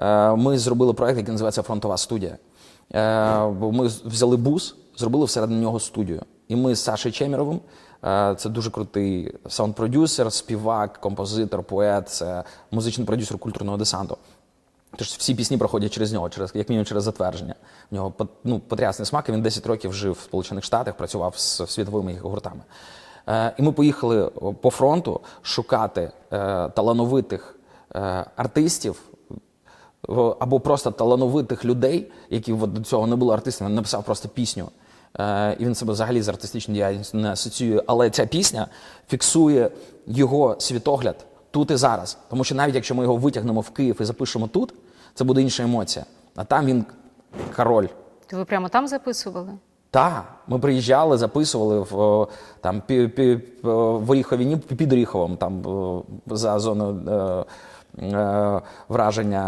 Е, Ми зробили проект, який називається Фронтова студія. Е, Ми взяли бус, зробили всередині нього студію. І ми з Сашею Чеміровим, е, це дуже крутий саунд-продюсер, співак, композитор, поет, це музичний продюсер культурного десанту. Тож всі пісні проходять через нього, через як мінімум через затвердження. В нього ну, потрясний смак. Він 10 років жив в Сполучених Штатах, працював з світовими гуртами. І ми поїхали по фронту шукати талановитих артистів або просто талановитих людей, які от до цього не були артистами, написав просто пісню. Е, і він себе взагалі з артистичною діяльністю не асоціює. Але ця пісня фіксує його світогляд тут і зараз. Тому що навіть якщо ми його витягнемо в Київ і запишемо тут, це буде інша емоція. А там він король. То ви прямо там записували? Так, ми приїжджали, записували в там пі, пі, в Оріхові, ні, під Оріховом, там за зоною е, е, враження